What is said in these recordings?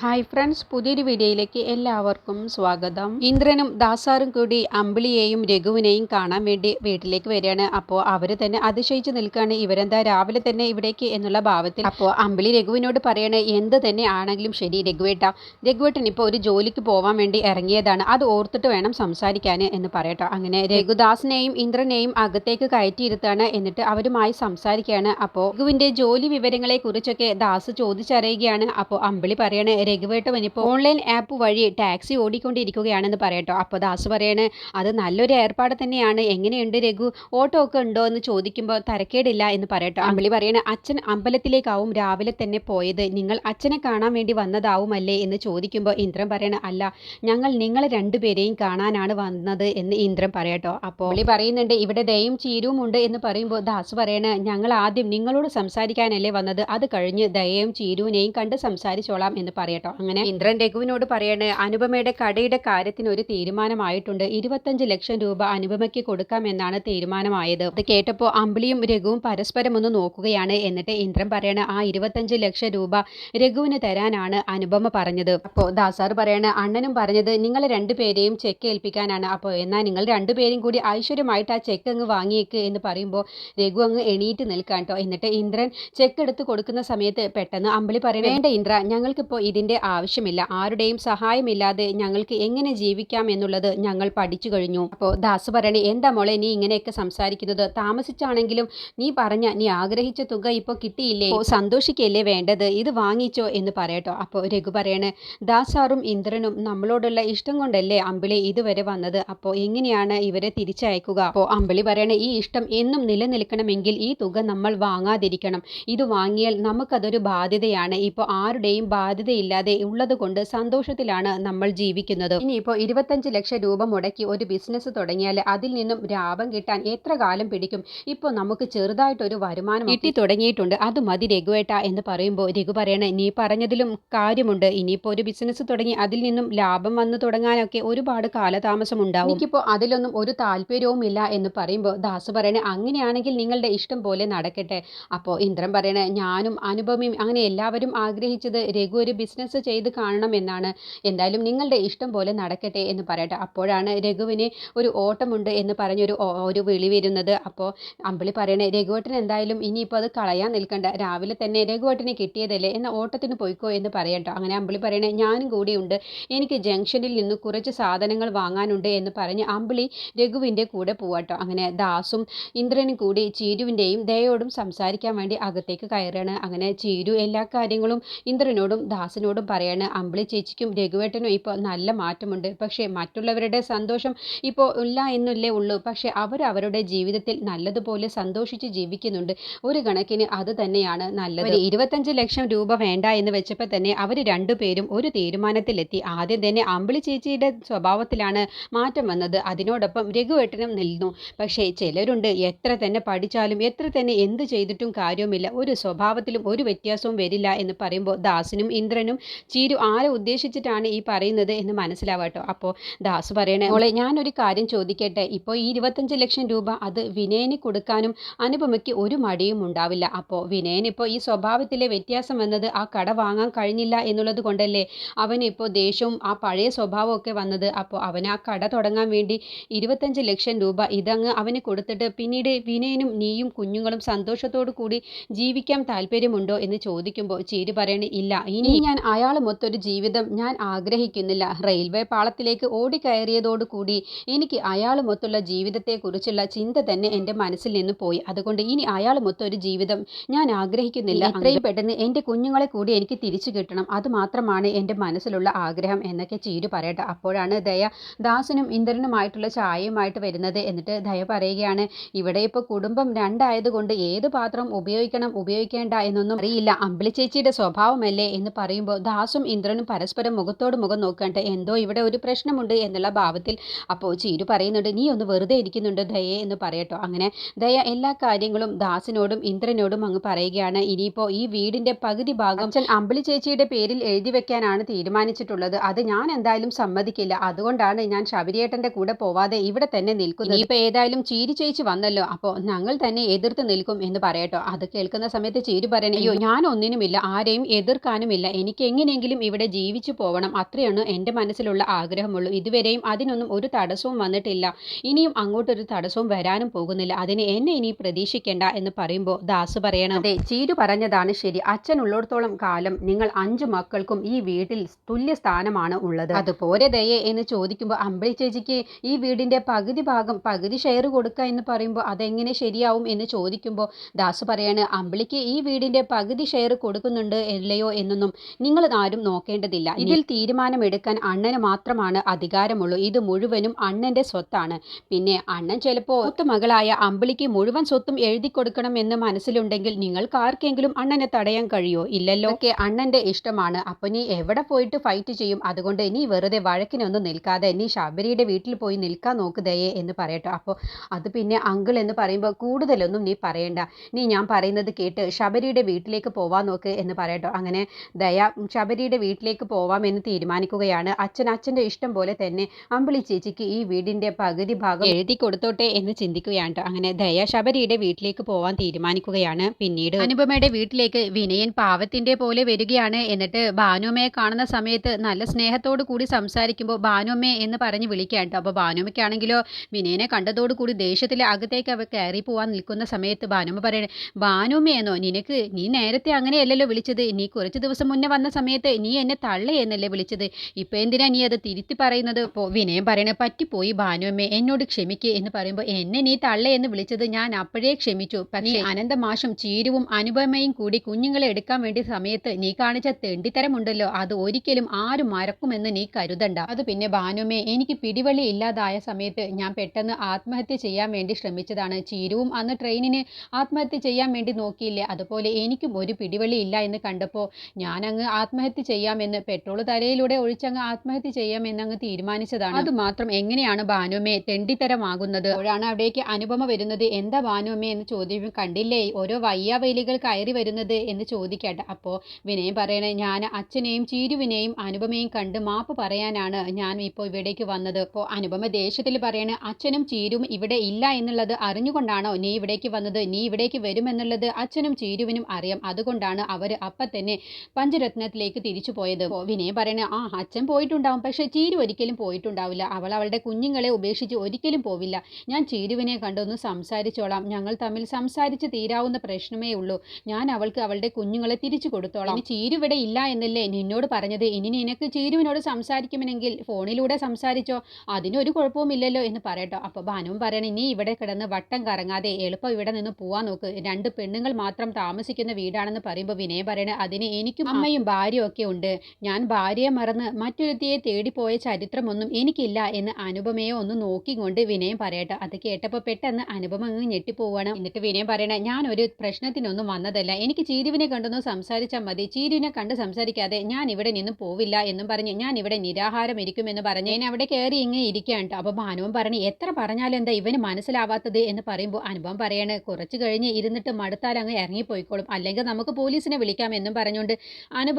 Hi friends പുതിയൊരു വീഡിയോയിലേക്ക് എല്ലാവർക്കും സ്വാഗതം. ഇന്ദ്രനും ദാസാറും കൂടി അമ്പിളിയെയും രഘുവിനെയും കാണാൻ വേണ്ടി വീട്ടിലേക്ക് വരികയാണ്. അപ്പോൾ അവർ തന്നെ അതിശയിച്ച് നിൽക്കുകയാണ്. ഇവരെന്താ രാവിലെ തന്നെ ഇവിടേക്ക് എന്നുള്ള ഭാവത്തിൽ അപ്പോൾ അമ്പിളി രഘുവിനോട് പറയണേ എന്ത് തന്നെ ആണെങ്കിലും ശരി രഘുവേട്ട രഘുവേട്ടൻ ഇപ്പോൾ ഒരു ജോലിക്ക് പോകാൻ വേണ്ടി ഇറങ്ങിയതാണ്. അത് ഓർത്തിട്ട് വേണം സംസാരിക്കാൻ എന്ന് പറയട്ടോ. അങ്ങനെ രഘുദാസിനെയും ഇന്ദ്രനെയും അകത്തേക്ക് കയറ്റിയിരുത്താണ് എന്നിട്ട് അവരുമായി സംസാരിക്കുകയാണ്. അപ്പോൾ രഘുവിന്റെ ജോലി വിവരങ്ങളെക്കുറിച്ചൊക്കെ ദാസ് ചോദിച്ചറിയുകയാണ്. അപ്പോൾ അമ്പിളി പറയണേ രഘുവേട്ടവൻ ഇപ്പോൾ ഓൺലൈൻ ആപ്പ് വഴി ടാക്സി ഓടിക്കൊണ്ടിരിക്കുകയാണെന്ന് പറയട്ടോ. അപ്പോൾ ദാസ് പറയണേ അത് നല്ലൊരു ഏർപ്പാട് തന്നെയാണ്. എങ്ങനെയുണ്ട് രഘു? ഓട്ടോ ഒക്കെ ഉണ്ടോ എന്ന് ചോദിക്കുമ്പോൾ തരക്കേടില്ല എന്ന് പറയട്ടോ. അമ്പിളി പറയണേ അച്ഛൻ അമ്പലത്തിലേക്കാവും രാവിലെ തന്നെ പോയത്. നിങ്ങൾ അച്ഛനെ കാണാൻ വേണ്ടി വന്നതാവുമല്ലേ എന്ന് ചോദിക്കുമ്പോൾ ഇന്ദ്രൻ പറയണ അല്ല ഞങ്ങൾ നിങ്ങൾ രണ്ടുപേരെയും കാണാനാണ് വന്നത് എന്ന് ഇന്ദ്രൻ പറയട്ടോ. അപ്പോൾ അമ്പിളി പറയുന്നുണ്ട് ഇവിടെ ദയും ചീരുവും ഉണ്ട് എന്ന് പറയുമ്പോൾ ദാസ് പറയണ ഞങ്ങൾ ആദ്യം നിങ്ങളോട് സംസാരിക്കാനല്ലേ വന്നത്. അത് കഴിഞ്ഞ് ദയയും ചീരുവിനെയും കണ്ട് സംസാരിച്ചോളാം എന്ന് പറയട്ടോ അങ്ങനെ ഇന്ദ്രൻ രഘുവിനോട് പറയാണ് അനുപമയുടെ കടയുടെ കാര്യത്തിന് ഒരു തീരുമാനമായിട്ടുണ്ട്. ഇരുപത്തഞ്ച് ലക്ഷം രൂപ അനുപമയ്ക്ക് കൊടുക്കാമെന്നാണ് തീരുമാനമായത്. അത് കേട്ടപ്പോൾ അമ്പിളിയും രഘുവും പരസ്പരം ഒന്ന് നോക്കുകയാണ്. എന്നിട്ട് ഇന്ദ്രൻ പറയാണ് ആ ഇരുപത്തഞ്ച് ലക്ഷം രൂപ രഘുവിന് തരാനാണ് അനുപമ പറഞ്ഞത്. അപ്പോൾ ദാസാർ പറയാണ് അണ്ണനും പറഞ്ഞത് നിങ്ങൾ രണ്ടുപേരെയും ചെക്ക് ഏൽപ്പിക്കാനാണ്. അപ്പോൾ എന്നാൽ നിങ്ങൾ രണ്ടുപേരും കൂടി ഐശ്വര്യമായിട്ട് ആ ചെക്ക് അങ്ങ് വാങ്ങിയേക്ക് എന്ന് പറയുമ്പോൾ രഘു അങ്ങ് എണീറ്റ് നിൽക്കാൻ കേട്ടോ എന്നിട്ട് ഇന്ദ്രൻ ചെക്ക് എടുത്ത് കൊടുക്കുന്ന സമയത്ത് പെട്ടെന്ന് അമ്പിളി പറയുന്നത് വേണ്ട ഇന്ദ്ര ഞങ്ങൾക്കിപ്പോൾ ഇതിന്റെ ആവശ്യമില്ല. ആരുടെയും സഹായമില്ലാതെ ഞങ്ങൾക്ക് എങ്ങനെ ജീവിക്കാം എന്നുള്ളത് ഞങ്ങൾ പഠിച്ചു കഴിഞ്ഞു. അപ്പോൾ ദാസ് പറയണേ എന്താ മോളെ നീ ഇങ്ങനെയൊക്കെ സംസാരിക്കുന്നത്? താമസിച്ചാണെങ്കിലും നീ പറഞ്ഞ നീ ആഗ്രഹിച്ച തുക ഇപ്പോൾ കിട്ടിയില്ലേ? സന്തോഷിക്കല്ലേ വേണ്ടത്? ഇത് വാങ്ങിച്ചോ എന്ന് പറയട്ടോ. അപ്പോൾ രഘു പറയണേ ദാസാറും ഇന്ദ്രനും നമ്മളോടുള്ള ഇഷ്ടം കൊണ്ടല്ലേ അമ്പിളി ഇതുവരെ വന്നത്? അപ്പോൾ എങ്ങനെയാണ് ഇവരെ തിരിച്ചയക്കുക? അപ്പോൾ അമ്പിളി പറയണേ ഈ ഇഷ്ടം എന്നും നിലനിൽക്കണമെങ്കിൽ ഈ തുക നമ്മൾ വാങ്ങാതിരിക്കണം. ഇത് വാങ്ങിയാൽ നമുക്കതൊരു ബാധ്യതയാണ്. ഇപ്പോൾ ആരുടെയും ബാധ്യതയില്ലാതെ ഉള്ളത് കൊണ്ട് സന്തോഷത്തിലാണ് നമ്മൾ ജീവിക്കുന്നത്. ഇനിയിപ്പോൾ ഇരുപത്തഞ്ച് ലക്ഷം രൂപ മുടക്കി ഒരു ബിസിനസ് തുടങ്ങിയാൽ അതിൽ നിന്നും ലാഭം കിട്ടാൻ എത്ര കാലം പിടിക്കും? ഇപ്പോൾ നമുക്ക് ചെറുതായിട്ടൊരു വരുമാനം കിട്ടി തുടങ്ങിയിട്ടുണ്ട്. അത് മതി രഘുവേട്ട എന്ന് പറയുമ്പോൾ രഘു പറയണേ നീ പറഞ്ഞതിലും കാര്യമുണ്ട്. ഇനിയിപ്പോൾ ഒരു ബിസിനസ് തുടങ്ങി അതിൽ നിന്നും ലാഭം വന്നു തുടങ്ങാനൊക്കെ ഒരുപാട് കാലതാമസം ഉണ്ടാവും. എനിക്കിപ്പോൾ അതിലൊന്നും ഒരു താല്പര്യവും ഇല്ല എന്ന് പറയുമ്പോൾ ദാസ് പറയണേ അങ്ങനെയാണെങ്കിൽ നിങ്ങളുടെ ഇഷ്ടം പോലെ നടക്കട്ടെ. അപ്പോൾ ഇന്ദ്രൻ പറയണേ ഞാനും അനുപമയും അങ്ങനെ എല്ലാവരും ആഗ്രഹിച്ചത് രഘു ഒരു ബിസിനസ് ചെയ്ത് കാണണം എന്നാണ്. എന്തായാലും നിങ്ങളുടെ ഇഷ്ടം പോലെ നടക്കട്ടെ എന്ന് പറയട്ടെ. അപ്പോഴാണ് രഘുവിന് ഒരു ഓട്ടമുണ്ട് എന്ന് പറഞ്ഞൊരു ഒരു വിളി വരുന്നത്. അപ്പോൾ അമ്പിളി പറയണേ രഘുവേട്ടൻ എന്തായാലും ഇനിയിപ്പോൾ അത് കളയാൻ നിൽക്കണ്ട. രാവിലെ തന്നെ രഘുവേട്ടനെ കിട്ടിയതല്ലേ എന്ന ഓട്ടത്തിന് പോയിക്കോ എന്ന് പറയട്ടോ. അങ്ങനെ അമ്പിളി പറയണേ ഞാനും കൂടിയുണ്ട് എനിക്ക് ജംഗ്ഷനിൽ നിന്ന് കുറച്ച് സാധനങ്ങൾ വാങ്ങാനുണ്ട് എന്ന് പറഞ്ഞ് അമ്പിളി രഘുവിന്റെ കൂടെ പോവാട്ടോ. അങ്ങനെ ദാസും ഇന്ദ്രനും കൂടി ചീരുവിന്റെയും ദയോടും സംസാരിക്കാൻ വേണ്ടി അകത്തേക്ക് കയറുകയാണ്. അങ്ങനെ ചീരു എല്ലാ കാര്യങ്ങളും ഇന്ദ്രനോടും ദാസിനോടും പറയാണ് അമ്പിളി ചേച്ചിക്കും രഘുവേട്ടനും ഇപ്പോൾ നല്ല മാറ്റമുണ്ട്. പക്ഷേ മറ്റുള്ളവരുടെ സന്തോഷം ഇപ്പോൾ ഇല്ല എന്നല്ലേ ഉള്ളൂ. പക്ഷേ അവർ അവരുടെ ജീവിതത്തിൽ നല്ലതുപോലെ സന്തോഷിച്ച് ജീവിക്കുന്നുണ്ട്. ഒരു കണക്കിന് അത് തന്നെയാണ് നല്ലത്. ഇരുപത്തഞ്ച് ലക്ഷം രൂപ വേണ്ട എന്ന് വെച്ചപ്പോൾ തന്നെ അവർ രണ്ടുപേരും ഒരു തീരുമാനത്തിലെത്തി. ആദ്യം തന്നെ അമ്പിളി ചേച്ചിയുടെ സ്വഭാവത്തിലാണ് മാറ്റം വന്നത്. അതിനോടൊപ്പം രഘുവേട്ടനും നിന്നു പക്ഷേ ചിലരുണ്ട് എത്ര തന്നെ പഠിച്ചാലും എത്ര തന്നെ എന്ത് ചെയ്തിട്ടും കാര്യവുമില്ല ഒരു സ്വഭാവത്തിലും ഒരു വ്യത്യാസവും വരില്ല എന്ന് പറയുമ്പോൾ ദാസിനും ഇന്ദ്രനും ചീരു ആരെ ഉദ്ദേശിച്ചിട്ടാണ് ഈ പറയുന്നത് എന്ന് മനസ്സിലാവട്ടോ. അപ്പോൾ ദാസ് പറയണേ മോളെ ഞാനൊരു കാര്യം ചോദിക്കട്ടെ. ഇപ്പോൾ ഈ ഇരുപത്തഞ്ച് ലക്ഷം രൂപ അത് വിനയന് കൊടുക്കാനും അനുപമയ്ക്ക് ഒരു മടിയും ഉണ്ടാവില്ല. അപ്പോൾ വിനയൻ ഇപ്പോൾ ഈ സ്വഭാവത്തിലെ വ്യത്യാസം വന്നത് ആ കട വാങ്ങാൻ കഴിഞ്ഞില്ല എന്നുള്ളത് കൊണ്ടല്ലേ അവനിപ്പോൾ ദേഷ്യവും ആ പഴയ സ്വഭാവമൊക്കെ വന്നത്? അപ്പോൾ അവൻ ആ കട തുടങ്ങാൻ വേണ്ടി ഇരുപത്തഞ്ച് ലക്ഷം രൂപ ഇതങ്ങ് അവന് കൊടുത്തിട്ട് പിന്നീട് വിനയനും നീയും കുഞ്ഞുങ്ങളും സന്തോഷത്തോടു കൂടി ജീവിക്കാൻ താല്പര്യമുണ്ടോ എന്ന് ചോദിക്കുമ്പോൾ ചീര് പറയണേ ഇല്ല. ഇനി ഞാൻ അയാൾ മൊത്തൊരു ജീവിതം ഞാൻ ആഗ്രഹിക്കുന്നില്ല. റെയിൽവേ പാളത്തിലേക്ക് ഓടിക്കയറിയതോടുകൂടി എനിക്ക് അയാൾ മൊത്തുള്ള ജീവിതത്തെക്കുറിച്ചുള്ള ചിന്ത തന്നെ എന്റെ മനസ്സിൽ നിന്ന് പോയി. അതുകൊണ്ട് ഇനി അയാൾ മൊത്തൊരു ജീവിതം ഞാൻ ആഗ്രഹിക്കുന്നില്ല. അത്രയും പെട്ടെന്ന് എന്റെ കുഞ്ഞുങ്ങളെ കൂടി എനിക്ക് തിരിച്ചു കിട്ടണം. അതുമാത്രമാണ് എന്റെ മനസ്സിലുള്ള ആഗ്രഹം എന്നൊക്കെ ചീരു പറയട്ടെ. അപ്പോഴാണ് ദയ ദാസനും ഇന്ദ്രനുമായിട്ടുള്ള ചായയുമായിട്ട് വരുന്നത് എന്നിട്ട് ദയ പറയുകയാണ് ഇവിടെ ഇപ്പോൾ കുടുംബം രണ്ടായതുകൊണ്ട് ഏത് പാത്രം ഉപയോഗിക്കണം ഉപയോഗിക്കേണ്ട എന്നൊന്നും അറിയില്ല. അമ്പിളി ചേച്ചിയുടെ സ്വഭാവമല്ലേ? എന്ന് പറയുമ്പോൾ ദാസും ഇന്ദ്രനും പരസ്പരം മുഖത്തോട് മുഖം നോക്കണ്ട എന്തോ ഇവിടെ ഒരു പ്രശ്നമുണ്ട് എന്നുള്ള ഭാവത്തിൽ അപ്പോൾ ചീരു പറയുന്നുണ്ട് നീ ഒന്ന് വെറുതെ ഇരിക്കുന്നുണ്ട് ദയെ എന്ന് പറയട്ടോ. അങ്ങനെ ദയ എല്ലാ കാര്യങ്ങളും ദാസിനോടും ഇന്ദ്രനോടും അങ്ങ് പറയുകയാണ്. ഇനിയിപ്പോൾ ഈ വീടിന്റെ പകുതി ഭാഗം അച്ഛൻ അമ്പിളി ചേച്ചിയുടെ പേരിൽ എഴുതി വെക്കാനാണ് തീരുമാനിച്ചിട്ടുള്ളത്. അത് ഞാൻ എന്തായാലും സമ്മതിക്കില്ല. അതുകൊണ്ടാണ് ഞാൻ ശബരിയേട്ടന്റെ കൂടെ പോവാതെ ഇവിടെ തന്നെ നിൽക്കുന്നത്. ഇനിയിപ്പോൾ ഏതായാലും ചീരി ചേച്ചി വന്നല്ലോ. അപ്പോൾ ഞങ്ങൾ തന്നെ എതിർത്ത് നിൽക്കും എന്ന് പറയട്ടോ. അത് കേൾക്കുന്ന സമയത്ത് ചീരു പറയണേ അയ്യോ ഞാൻ ഒന്നിനുമില്ല. ആരെയും എതിർക്കാനുമില്ല. എനിക്ക് എങ്ങനെയെങ്കിലും ഇവിടെ ജീവിച്ചു പോവണം. അത്രയാണ് എന്റെ മനസ്സിലുള്ള ആഗ്രഹമുള്ളൂ. ഇതുവരെയും അതിനൊന്നും ഒരു തടസ്സവും വന്നിട്ടില്ല. ഇനിയും അങ്ങോട്ടൊരു തടസ്സവും വരാനും പോകുന്നില്ല. അതിന് എന്നെ ഇനി പ്രതീക്ഷിക്കേണ്ട എന്ന് പറയുമ്പോൾ ദാസ് പറയണം. അതെ ചീരു പറഞ്ഞതാണ് ശരി. അച്ഛൻ ഉള്ളിടത്തോളം കാലം നിങ്ങൾ അഞ്ചു മക്കൾക്കും ഈ വീട്ടിൽ തുല്യ സ്ഥാനമാണ് ഉള്ളത്. അതുപോലെ ദയെ എന്ന് ചോദിക്കുമ്പോൾ അമ്പിളി ചേച്ചിക്ക് ഈ വീടിന്റെ പകുതി ഭാഗം പകുതി ഷെയർ കൊടുക്കുക എന്ന് പറയുമ്പോൾ അതെങ്ങനെ ശരിയാവും എന്ന് ചോദിക്കുമ്പോൾ ദാസ് പറയാണ് അമ്പിളിക്ക് ഈ വീടിന്റെ പകുതി ഷെയർ കൊടുക്കുന്നുണ്ട് ഇല്ലയോ എന്നൊന്നും നിങ്ങൾ ആരും നോക്കേണ്ടതില്ല. ഇതിൽ തീരുമാനമെടുക്കാൻ അണ്ണന് മാത്രമാണ് അധികാരമുള്ളൂ. ഇത് മുഴുവനും അണ്ണന്റെ സ്വത്താണ്. പിന്നെ അണ്ണൻ ചിലപ്പോൾ മകളായ അമ്പിളിക്ക് മുഴുവൻ സ്വത്തും എഴുതി കൊടുക്കണം എന്ന് മനസ്സിലുണ്ടെങ്കിൽ നിങ്ങൾക്ക് ആർക്കെങ്കിലും അണ്ണനെ തടയാൻ കഴിയോ? ഇല്ലല്ലോ. ഒക്കെ അണ്ണന്റെ ഇഷ്ടമാണ്. അപ്പൊ നീ എവിടെ പോയിട്ട് ഫൈറ്റ് ചെയ്യും? അതുകൊണ്ട് നീ വെറുതെ വഴക്കിനൊന്നും നിൽക്കാതെ നീ ശബരിയുടെ വീട്ടിൽ പോയി നിൽക്കാൻ നോക്കുതയേ എന്ന് പറയട്ടോ. അപ്പോൾ അത് പിന്നെ അങ്കിൾ എന്ന് പറയുമ്പോൾ കൂടുതലൊന്നും നീ പറയണ്ട. നീ ഞാൻ പറയുന്നത് കേട്ട് ശബരിയുടെ വീട്ടിലേക്ക് പോവാൻ നോക്ക് എന്ന് പറയട്ടോ. അങ്ങനെ ദയ ശബരിയുടെ വീട്ടിലേക്ക് പോവാമെന്ന് തീരുമാനിക്കുകയാണ് അച്ഛൻ അച്ഛന്റെ ഇഷ്ടം പോലെ തന്നെ അമ്പിളി ചേച്ചിക്ക് ഈ വീടിന്റെ പകുതി ഭാഗം എഴുതി കൊടുത്തോട്ടെ എന്ന് ചിന്തിക്കുകയാണ് ട്ടോ. അങ്ങനെ ദയ ശബരിയുടെ വീട്ടിലേക്ക് പോവാൻ തീരുമാനിക്കുകയാണ് പിന്നീട് അനുപമയുടെ വീട്ടിലേക്ക് വിനയൻ പാവത്തിന്റെ പോലെ വരികയാണ് എന്നിട്ട് ഭാനുമ്മയെ കാണുന്ന സമയത്ത് നല്ല സ്നേഹത്തോടു കൂടി സംസാരിക്കുമ്പോൾ ഭാനുമ്മേ എന്ന് പറഞ്ഞ് വിളിക്കുകയാണ് ട്ടോ. അപ്പോൾ ഭാനുമ്മയ്ക്കാണെങ്കിലോ വിനയനെ കണ്ടതോടു കൂടി ദേഷ്യത്തിലെ അകത്തേക്ക് അവ കയറി പോവാൻ നിൽക്കുന്ന സമയത്ത് ഭാനുമ്മ പറയണേ ഭാനുമ്മയെന്നോ നിനക്ക് നീ നേരത്തെ അങ്ങനെയല്ലല്ലോ വിളിച്ചത് നീ കുറച്ച് ദിവസം മുന്നേ വന്ന സമയത്ത് നീ എന്നെ തള്ളയെന്നല്ലേ വിളിച്ചത്? ഇപ്പൊ എന്തിനാ നീ അത് തിരുത്തി പറയുന്നത്? വിനയം പറയണ പറ്റിപ്പോയി ഭാനുവമ്മ എന്നോട് ക്ഷമിക്ക് എന്ന് പറയുമ്പോൾ എന്നെ നീ തള്ളയെന്ന് വിളിച്ചത് ഞാൻ അപ്പോഴേ ക്ഷമിച്ചു. പക്ഷേ അനന്തമാഷും ചീരുവും അനുപമയും കൂടി കുഞ്ഞുങ്ങളെ എടുക്കാൻ വേണ്ടി സമയത്ത് നീ കാണിച്ച തെണ്ടിത്തരമുണ്ടല്ലോ. അത് ഒരിക്കലും ആരും മറക്കുമെന്ന് നീ കരുതണ്ട. അത് പിന്നെ ഭാനുമ്മ എനിക്ക് പിടിവള്ളി ഇല്ലാതായ സമയത്ത് ഞാൻ പെട്ടെന്ന് ആത്മഹത്യ ചെയ്യാൻ വേണ്ടി ശ്രമിച്ചതാണ്. ചീരുവും അന്ന് ട്രെയിനിന് ആത്മഹത്യ ചെയ്യാൻ വേണ്ടി നോക്കിയില്ലേ? അതുപോലെ എനിക്കും ഒരു പിടിവള്ളി ഇല്ല എന്ന് കണ്ടപ്പോൾ ഞാനങ്ങ് അങ്ങ് ആത്മഹത്യ ചെയ്യാമെന്ന് പെട്രോൾ തലയിലൂടെ ഒഴിച്ചങ്ങ് ആത്മഹത്യ ചെയ്യാമെന്ന് അങ്ങ് തീരുമാനിച്ചതാണ്. അത് മാത്രം എങ്ങനെയാണ് ഭാനുമേ തെണ്ടിത്തരമാകുന്നത്? അപ്പോഴാണ് അവിടേക്ക് അനുപമ വരുന്നത്. എന്താ ഭാനുമേ എന്ന് ചോദിക്കും കണ്ടില്ലേ? ഓരോ വയ്യാവൈലികൾ കയറി വരുന്നത്? എന്ന് ചോദിക്കട്ടെ. അപ്പോ വിനയം പറയണേ ഞാൻ അച്ഛനെയും ചീരുവിനെയും അനുപമയും കണ്ട് മാപ്പ് പറയാനാണ് ഞാൻ ഇപ്പോൾ ഇവിടേക്ക് വന്നത്. അപ്പോ അനുപമ ദേഷ്യത്തിൽ പറയണ അച്ഛനും ചീരും ഇവിടെ ഇല്ല എന്നുള്ളത് അറിഞ്ഞുകൊണ്ടാണോ നീ ഇവിടേക്ക് വന്നത്? നീ ഇവിടേക്ക് വരുമെന്നുള്ളത് അച്ഛനും ചീരുവിനും അറിയാം. അതുകൊണ്ടാണ് അവർ അപ്പം തന്നെ പഞ്ചരത്നത്തിലേക്ക് തിരിച്ചു പോയത്. വിനയം പറയണ ആ അച്ഛൻ പോയിട്ടുണ്ടാവും. പക്ഷെ ചീരു ഒരിക്കലും പോയിട്ടുണ്ടാവില്ല. അവൾ അവളുടെ കുഞ്ഞുങ്ങളെ ഉപേക്ഷിച്ച് ഒരിക്കലും പോവില്ല. ഞാൻ ചീരുവിനെ കണ്ടൊന്ന് സംസാരിച്ചോളാം. ഞങ്ങൾ തമ്മിൽ സംസാരിച്ച് തീരാവുന്ന പ്രശ്നമേ ഉള്ളൂ. ഞാൻ അവൾക്ക് അവളുടെ കുഞ്ഞുങ്ങളെ തിരിച്ചു കൊടുത്തോളാം. ചീരുവിടെ ഇല്ല എന്നല്ലേ നിന്നോട് പറഞ്ഞത്? ഇനി നിനക്ക് ചീരുവിനോട് സംസാരിക്കുമെങ്കിൽ ഫോണിലൂടെ സംസാരിച്ചോ? അതിനൊരു കുഴപ്പവുമില്ലല്ലോ എന്ന് പറയട്ടോ. അപ്പോൾ ഭാനുവും പറയണേ നീ ഇവിടെ കിടന്ന് വട്ടം കറങ്ങാതെ എളുപ്പം ഇവിടെ നിന്ന് പോവാൻ നോക്ക്. രണ്ട് പെണ്ണുങ്ങൾ മാത്രം താമസിക്കുന്ന വീടാണെന്ന് പറയുമ്പോൾ വിനയം പറയണേ അതിന് എനിക്കും അമ്മയും ഭാര്യയും ഒക്കെ ഉണ്ട്. ഞാൻ ഭാര്യയെ മറന്ന് മറ്റൊരുത്തിയെ തേടിപ്പോയ ചരിത്രമൊന്നും എനിക്കില്ല എന്ന് അനുപമയെ ഒന്ന് നോക്കിക്കൊണ്ട് വിനയം പറയട്ടെ. അത് കേട്ടപ്പോൾ പെട്ടെന്ന് അനുപമ അങ്ങ് ഞെട്ടിപ്പോവാണ്. എന്നിട്ട് വിനയം പറയണേ ഞാൻ ഒരു പ്രശ്നത്തിനൊന്നും വന്നതല്ല. എനിക്ക് ചീരുവിനെ കണ്ടൊന്ന് സംസാരിച്ചാൽ മതി. ചീരുവിനെ കണ്ട് സംസാരിക്കാതെ ഞാൻ ഇവിടെ നിന്നും പോവില്ല എന്നും പറഞ്ഞ് ഞാൻ ഇവിടെ നിരാഹാരം ഇരിക്കുമെന്ന് പറഞ്ഞ് ഞാൻ അവിടെ കയറി ഇങ്ങനെ ഇരിക്കുകയാണ്. അപ്പോൾ ഭാനുവൻ പറഞ്ഞു എത്ര പറഞ്ഞാലും എന്താ ഇവന് മനസ്സിലാവാത്തത്? എന്ന് പറയുമ്പോൾ അനുഭവം പറയാണ് കുറച്ച് കഴിഞ്ഞ് ഇരുന്നിട്ട് മടുത്താൽ അങ്ങ് ഇറങ്ങിപ്പോയിക്കോളും. അല്ലെങ്കിൽ നമുക്ക് പോലീസിനെ വിളിക്കാം എന്നും പറഞ്ഞുകൊണ്ട്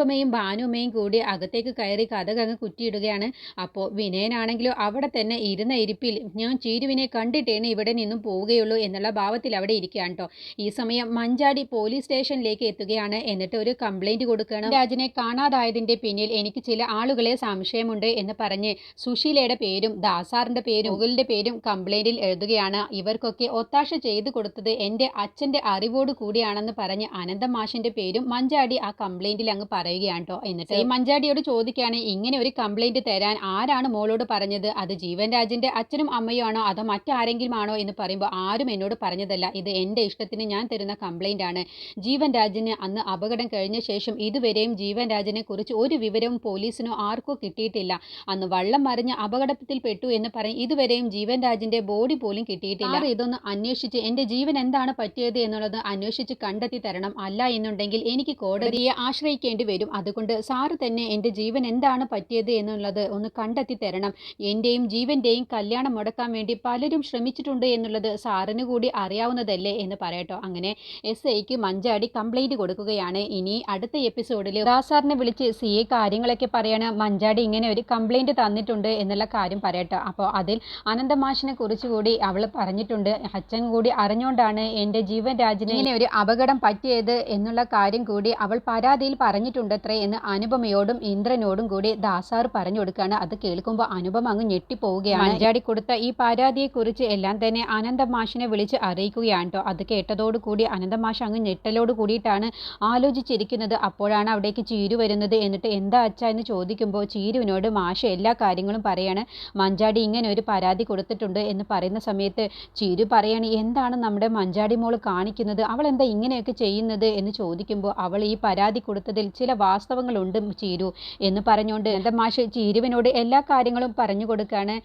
അനുപമയും ഭാനുമ്മയും കൂടി അകത്തേക്ക് കയറി കഥകങ്ങ് കുറ്റിയിടുകയാണ്. അപ്പോൾ വിനയനാണെങ്കിലോ അവിടെ തന്നെ ഇരുന്ന ഇരിപ്പിൽ ഞാൻ ചീരുവിനെ കണ്ടിട്ടേണ് ഇവിടെ നിന്നും പോവുകയുള്ളൂ എന്നുള്ള ഭാവത്തിൽ അവിടെ ഇരിക്കുകയാണ് കേട്ടോ ഈ സമയം മഞ്ചാടി പോലീസ് സ്റ്റേഷനിലേക്ക് എത്തുകയാണ്. എന്നിട്ട് ഒരു കംപ്ലൈന്റ് കൊടുക്കണം രാജിനെ കാണാതായതിന്റെ പിന്നിൽ എനിക്ക് ചില ആളുകളെ സംശയമുണ്ട് എന്ന് പറഞ്ഞ് സുശീലയുടെ പേരും ദാസാറിന്റെ പേരും മുകളിന്റെ പേരും കംപ്ലൈന്റിൽ എഴുതുകയാണ്. ഇവർക്കൊക്കെ ഒത്താശ ചെയ്തു കൊടുത്തത് എന്റെ അച്ഛന്റെ അറിവോട് കൂടിയാണെന്ന് പറഞ്ഞ് അനന്തം മാഷിന്റെ പേരും മഞ്ചാടി ആ കംപ്ലൈന്റിൽ അങ്ങ് പറയുകയാണ് കേട്ടോ എന്നിട്ട് ഈ മഞ്ചാടിയോട് ചോദിക്കുകയാണ് ഇങ്ങനെ ഒരു കംപ്ലൈന്റ് തരാൻ ആരാണ് മോളോട് പറഞ്ഞത്? അത് ജീവൻ രാജിന്റെ അച്ഛനും അമ്മയും ആണോ? അതോ മറ്റാരെങ്കിലും ആണോ? എന്ന് പറയുമ്പോൾ ആരും എന്നോട് പറഞ്ഞതല്ല. ഇത് എന്റെ ഇഷ്ടത്തിന് ഞാൻ തരുന്ന കംപ്ലൈന്റ് ആണ്. ജീവൻ രാജിന് അന്ന് അപകടം കഴിഞ്ഞ ശേഷം ഇതുവരെയും ജീവൻ രാജിനെ കുറിച്ച് ഒരു വിവരവും പോലീസിനോ ആർക്കോ കിട്ടിയിട്ടില്ല. അന്ന് വള്ളം മറിഞ്ഞ് അപകടത്തിൽ പെട്ടു എന്ന് പറയും. ഇതുവരെയും ജീവൻ രാജിന്റെ ബോഡി പോലും കിട്ടിയിട്ടില്ല. ഇതൊന്ന് അന്വേഷിച്ച് എന്റെ ജീവൻ എന്താണ് പറ്റിയത് എന്നുള്ളത് അന്വേഷിച്ച് കണ്ടെത്തി തരണം അല്ല എന്നുണ്ടെങ്കിൽ എനിക്ക് കോടതിയെ ആശ്രയിക്കേണ്ടി വരും. അതുകൊണ്ട് സാറ് തന്നെ എന്റെ ജീവൻ എന്താണ് പറ്റിയത് എന്നുള്ളത് ഒന്ന് കണ്ടെത്തി തരണം. എന്റെയും ജീവന്റെയും കല്യാണം മുടക്കാൻ വേണ്ടി പലരും ശ്രമിച്ചിട്ടുണ്ട് എന്നുള്ളത് സാറിന് കൂടി അറിയാവുന്നതല്ലേ എന്ന് പറയട്ടോ. അങ്ങനെ എസ് ഐക്ക് മഞ്ചാടി കംപ്ലൈന്റ് കൊടുക്കുകയാണ്. ഇനി അടുത്ത എപ്പിസോഡിൽ സാറിനെ വിളിച്ച് സി എ കാര്യങ്ങളൊക്കെ പറയാണ്. മഞ്ചാടി ഇങ്ങനെ ഒരു കംപ്ലൈന്റ് തന്നിട്ടുണ്ട് എന്നുള്ള കാര്യം പറയട്ടോ. അപ്പോൾ അതിൽ അനന്തമാഷിനെ കുറിച്ച് കൂടി അവൾ പറഞ്ഞിട്ടുണ്ട്. അച്ഛൻ കൂടി അറിഞ്ഞുകൊണ്ടാണ് എന്റെ ജീവൻ രാജിന് ഇങ്ങനെ ഒരു അപകടം പറ്റിയത് എന്നുള്ള കാര്യം കൂടി അവൾ പരാതിയിൽ പറഞ്ഞിട്ടുണ്ട്. അത്രേ എന്ന് അനുപമയോടും ഇന്ദ്രനോടും കൂടി ദാസാർ പറഞ്ഞു കൊടുക്കുകയാണ് അത് കേൾക്കുമ്പോൾ അനുപമ അങ്ങ് ഞെട്ടിപ്പോവുകയാണ്. അഞ്ചാടി കൊടുത്ത ഈ പരാതിയെക്കുറിച്ച് എല്ലാം തന്നെ അനന്തമാഷിനെ വിളിച്ച് അറിയിക്കുകയാണ് കേട്ടോ അത് കേട്ടതോടുകൂടി അനന്തമാഷ് അങ്ങ് ഞെട്ടലോട് കൂടിയിട്ടാണ് ആലോചിച്ചിരിക്കുന്നത്. അപ്പോഴാണ് അവിടേക്ക് ചീരു വരുന്നത് എന്നിട്ട് എന്താ അച്ഛ എന്ന് ചോദിക്കുമ്പോൾ ചീരുവിനോട് മാഷ് എല്ലാ കാര്യങ്ങളും പറയാണ്. മഞ്ചാടി ഇങ്ങനെ ഒരു പരാതി കൊടുത്തിട്ടുണ്ട് എന്ന് പറയുന്ന സമയത്ത് ചീരു പറയാണ് എന്താണ് നമ്മുടെ മഞ്ചാടി മോൾ കാണിക്കുന്നത്? അവൾ എന്താ ഇങ്ങനെയൊക്കെ ചെയ്യുന്നത്? എന്ന് ചോദിക്കുമ്പോൾ അവൾ ഈ പരാതി കൊടുത്തതിൽ ചില വാസ്തവങ്ങളുണ്ട് ചീരു എന്ന് പറഞ്ഞുകൊണ്ട് എന്താ മാഷ് ചീരുവിനോട് എല്ലാ കാര്യങ്ങളും പറഞ്ഞു കൊടുക്കുകയാണ്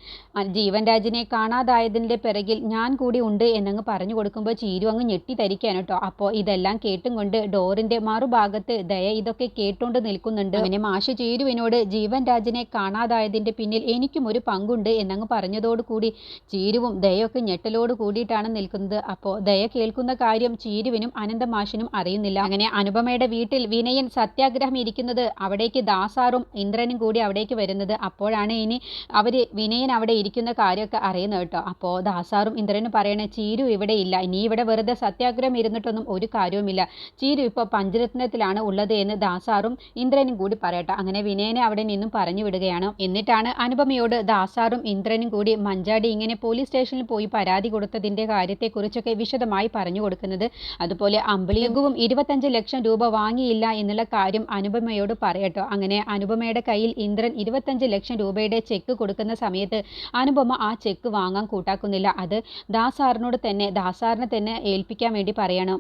ജീവൻ രാജിനെ കാണാതായതിന്റെ പിറകിൽ ഞാൻ കൂടി ഉണ്ട് എന്നങ്ങ് പറഞ്ഞു കൊടുക്കുമ്പോൾ ചീരു അങ്ങ് ഞെട്ടി തരിക്കാണ് കേട്ടോ. അപ്പോൾ ഇതെല്ലാം കേട്ടും കൊണ്ട് ഡോറിന്റെ മറുഭാഗത്ത് ദയ ഇതൊക്കെ കേട്ടുകൊണ്ട് നിൽക്കുന്നുണ്ട്. അങ്ങനെ മാഷ് ചീരുവിനോട് ജീവൻ രാജിനെ കാണാതായതിന്റെ പിന്നിൽ എനിക്കും ഒരു പങ്കുണ്ട് എന്നങ്ങ് പറഞ്ഞതോടുകൂടി ചീരുവും ദയൊക്കെ ഞെട്ടലോട് കൂടിയിട്ടാണ് നിൽക്കുന്നത്. അപ്പോൾ ദയ കേൾക്കുന്ന കാര്യം ചീരുവിനും അനന്തമാഷിനും അറിയുന്നില്ല. അങ്ങനെ അനുപമയുടെ വീട്ടിൽ വിനയൻ സത്യാഗ്രഹം ഇരിക്കുന്നത് അവിടേക്ക് ദാസാറും ഇന്ദ്രനും കൂടി അവിടേക്ക് വരുന്നത് അപ്പോഴാണ് ഇനി അവർ വിനയൻ അവിടെ ഇരിക്കുന്ന കാര്യമൊക്കെ അറിയുന്നത് കേട്ടോ. അപ്പോൾ ദാസാറും ഇന്ദ്രനും പറയണേ ചീരു ഇവിടെ ഇല്ല. ഇനി ഇവിടെ വെറുതെ സത്യാഗ്രഹം ഇരുന്നിട്ടൊന്നും ഒരു കാര്യവുമില്ല. ചീരു ഇപ്പോൾ പഞ്ചരത്നത്തിലാണ് ഉള്ളത് എന്ന് ദാസാറും ഇന്ദ്രനും കൂടി പറയട്ടെ അങ്ങനെ വിനയനെ അവിടെ നിന്നും പറഞ്ഞു വിടുകയാണ്. എന്നിട്ടാണ് അനുപമയോട് ദാസാറും ഇന്ദ്രനും കൂടി മഞ്ചാടി ഇങ്ങനെ പോലീസ് സ്റ്റേഷനിൽ പോയി പരാതി കൊടുത്തതിന്റെ കാര്യത്തെക്കുറിച്ചൊക്കെ വിശദമായി പറഞ്ഞു കൊടുക്കുന്നത്. അതുപോലെ അമ്പിളിയങ്കുവും ഇരുപത്തഞ്ച് ലക്ഷം രൂപ വാങ്ങിയില്ല എന്നുള്ള കാര്യം അനുപമയോട് പറയട്ടോ. അങ്ങനെ അനുപമയുടെ കയ്യിൽ ഇന്ദ്രൻ ഇരുപത്തഞ്ച് ലക്ഷം രൂപയുടെ ചെക്ക് കൊടുക്കുന്ന സമയത്ത് അനുപമ ആ ചെക്ക് വാങ്ങാൻ കൂട്ടാക്കുന്നില്ല. അത് ദാസാറിനോട് തന്നെ ദാസാറിനെ തന്നെ ഏൽപ്പിക്കാൻ വേണ്ടി പറയണം.